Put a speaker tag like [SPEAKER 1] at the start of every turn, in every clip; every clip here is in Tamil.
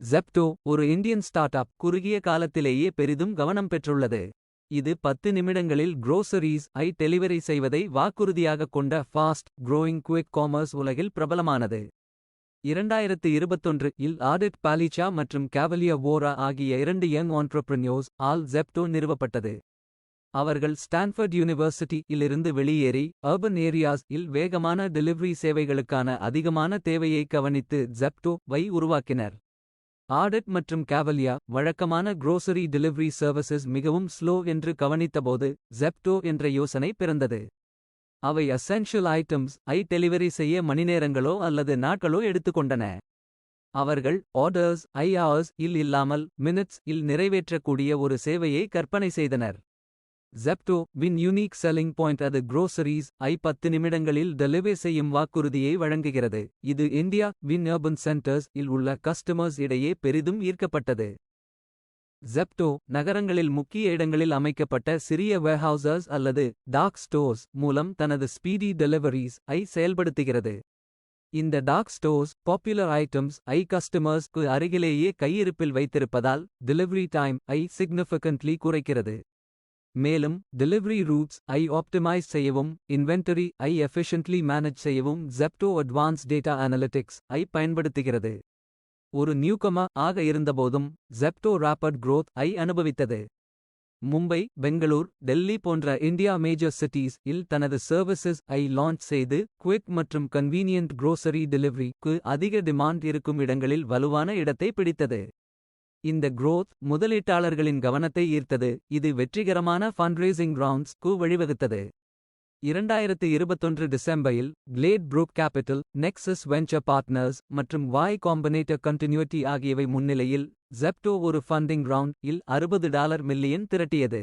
[SPEAKER 1] ஜெப்டோ ஒரு இந்தியன் ஸ்டார்ட் அப் குறுகிய காலத்திலேயே பெரிதும் கவனம் பெற்றுள்ளது. இது பத்து நிமிடங்களில் குரோசரிஸ் ஐ டெலிவரி செய்வதை வாக்குறுதியாகக் கொண்ட ஃபாஸ்ட் குரோயிங் குவிக் காமர்ஸ் உலகில் பிரபலமானது. இரண்டாயிரத்து இருபத்தொன்று இல் ஆடிட் பாலிச்சா மற்றும் கேவலியா வோரா ஆகிய இரண்டு யங் ஆண்டர்பிரினியோர்ஸ் ஆல் ஜெப்டோ நிறுவப்பட்டது. அவர்கள் ஸ்டான்ஃபர்ட் யூனிவர்சிட்டி இலிருந்து வெளியேறி அர்பன் ஏரியாஸ் இல் வேகமான டெலிவரி சேவைகளுக்கான அதிகமான தேவையை கவனித்து ஜெப்டோ வை உருவாக்கினர். ஆடிட் மற்றும் கேவலியா வழக்கமான குரோசரி டெலிவரி சர்வீசஸ் மிகவும் ஸ்லோ என்று கவனித்தபோது ஜெப்டோ என்ற யோசனை பிறந்தது. அவை அசென்ஷியல் ஐட்டம்ஸ் ஐ டெலிவரி செய்ய மணிநேரங்களோ அல்லது நாட்களோ எடுத்துக்கொண்டன. அவர்கள் ஆர்டர்ஸ் ஐ ஹவர்ஸ் இல் இல்லாமல் மினிட்ஸ் இல் நிறைவேற்றக்கூடிய ஒரு சேவையை கற்பனை செய்தனர். ஜெப்டோ வின் யூனிக் செல்லிங் பாயிண்ட் அது குரோசரிஸ் ஐ பத்து நிமிடங்களில் டெலிவரி செய்யும் வாக்குறுதியை வழங்குகிறது. இது இந்தியா வின் அர்பன் சென்டர்ஸ் இல் உள்ள கஸ்டமர்ஸ் இடையே பெரிதும் ஈர்க்கப்பட்டது. ஜெப்டோ நகரங்களில் முக்கிய இடங்களில் அமைக்கப்பட்ட சிறிய வேர்ஹவுசஸ் அல்லது டாக் ஸ்டோர்ஸ் மூலம் தனது ஸ்பீடி டெலிவரிஸ் ஐ செயல்படுத்துகிறது. இந்த டாக் ஸ்டோர்ஸ் பாப்புலர் ஐட்டம்ஸ் ஐ கஸ்டமர்ஸ்க்கு அருகிலேயே கையிருப்பில் வைத்திருப்பதால் டெலிவரி டைம் ஐ சிக்னிஃபிகன்ட்லி குறைக்கிறது. மேலும் டெலிவரி ரூட்ஸ் ஐ ஆப்டிமைஸ் செய்யவும் இன்வென்டரி ஐ எஃபிஷியன்ட்லி மேனேஜ் செய்யவும் ஜெப்டோ அட்வான்ஸ் டேட்டா அனலிட்டிக்ஸ் ஐ பயன்படுத்துகிறது. ஒரு நியூகமா ஆக இருந்தபோதும் ஜெப்டோ ராப்பட் growth ஐ அனுபவித்தது. மும்பை பெங்களூர் டெல்லி போன்ற இந்தியா மேஜர் சிட்டிஸ் இல் தனது சர்வீசஸ் ஐ லான்ச் செய்து குவிக் மற்றும் கன்வீனியன்ட் க்ரோசரி டெலிவரிக்கு க்கு அதிக டிமாண்ட் இருக்கும் இடங்களில் வலுவான இடத்தை பிடித்தது. இந்த குரோத் முதலீட்டாளர்களின் கவனத்தை ஈர்த்தது. இது வெற்றிகரமான ஃபண்ட்ரேசிங் ரவுண்ட்ஸ் வழிவகுத்தது. இரண்டாயிரத்து இருபத்தொன்று டிசம்பரில் Glade Brook Capital Nexus Venture Partners மற்றும் வாய் காம்பினேட்டர் கண்டினியூட்டி ஆகியவை முன்னிலையில் ஜெப்டோ ஒரு ஃபண்டிங் ரவுண்ட் இல் அறுபது டாலர் மில்லியன் திரட்டியது.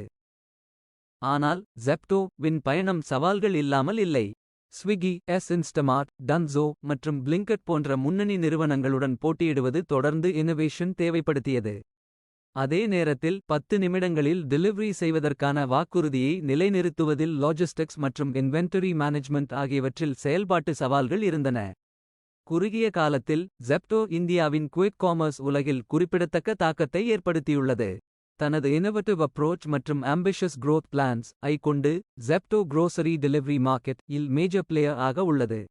[SPEAKER 1] ஆனால் ஜெப்டோ வின் பயணம் சவால்கள் இல்லாமல் இல்லை. ஸ்விக்கி எஸ் இன்ஸ்டமார்ட் டன்சோ மற்றும் பிளிங்கட் போன்ற முன்னணி நிறுவனங்களுடன் போட்டியிடுவது தொடர்ந்து இன்னோவேஷன் தேவைப்படுத்தியது. அதே நேரத்தில் பத்து நிமிடங்களில் டெலிவரி செய்வதற்கான வாக்குறுதியை நிலைநிறுத்துவதில் லாஜிஸ்டிக்ஸ் மற்றும் இன்வென்டரி மேனேஜ்மெண்ட் ஆகியவற்றில் செயல்பாட்டு சவால்கள் இருந்தன. குறுகிய காலத்தில் ஜெப்டோ இந்தியாவின் குவிக் காமர்ஸ் உலகில் குறிப்பிடத்தக்க தாக்கத்தை ஏற்படுத்தியுள்ளது. தனது இனோவேட்டிவ் அப்ரோச் மற்றும் ஆம்பிஷஸ் growth பிளான்ஸ் ஐ கொண்டு ஜெப்டோ grocery டெலிவரி மார்க்கெட் இல் மேஜர் பிளேயர் ஆக உள்ளது.